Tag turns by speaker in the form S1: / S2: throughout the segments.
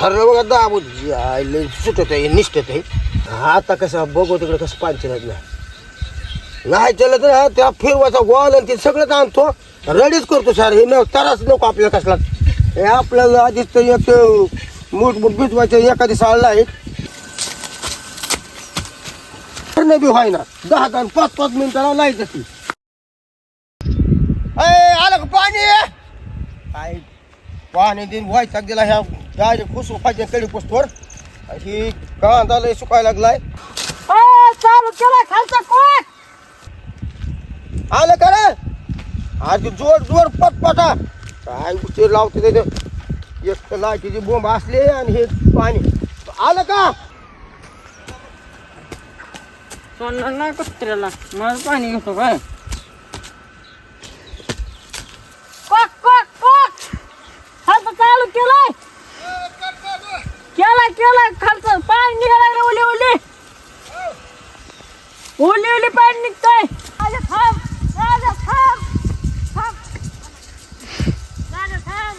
S1: धरलं बघा दाबून. लय सुटत आहे निष्ठत आहे. आता कसं बघू तिकडे कसं पांचनच नाही नाही चलं तर त्या फिरवाचा गोल आणि ते सगळंच आणतो. रेडीच करतो सर हे न तराच नको आपल्याला कसला. हे आपल्याला आधीच तर एक मूठ मूठ भिजवायचं एखादी साळला आहे नाही बी व्हायना. दहा दहा पाच पाच मिनिटाला लाइट ती अय आलं का पाणी? काय? पाणी दिन व्हायचा दिला ह्या डायरेक्ट खुसू पाहिजे कडे पुस्तोर ही कांदा लय सुकायला लागलाय.
S2: चालू केला खालचा कोण
S1: आलं का रे? आधी जोर जोर पटपटा. काय उशीर लावते ते. एक तर लाईटीची बोंब असली आणि हे पाणी. आलं का?
S2: नाही कुत्र्याला. मला पाणी घेतो काय कोक कोक कोक खालचं चालू केलाय केलाय केलाय खालचं. पाणी निघालाय रे ओली ओली. ओली ओली पाणी निघतंय. राजा थांब. राजा थांब. थांब. राजा थांब.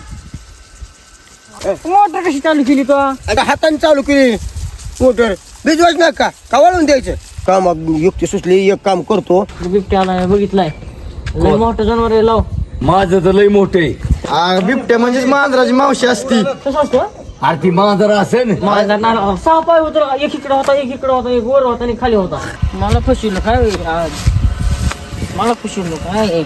S2: मोटर कशी चालू केली तो?
S1: आता हाताने चालू केली. मोटर. भिजवायच नाही का? का वळून द्यायचं? का मग युक्ती सुचली एक काम करतो.
S2: बिबट्याला बघितलाय. लय मोठं जनावर आहे लाव.
S3: माझं तर लय मोठं आहे.
S4: बिबट्या म्हणजेच मांजराची मावशी असती.
S2: कसं असतं?
S3: अरे ती मांजर असे
S2: माझा नाना सहा पाय होता एक इकडे होता एक इकडे होता एक वर होता आणि खाली होता. मला फसवलं काय मला फसवलं काय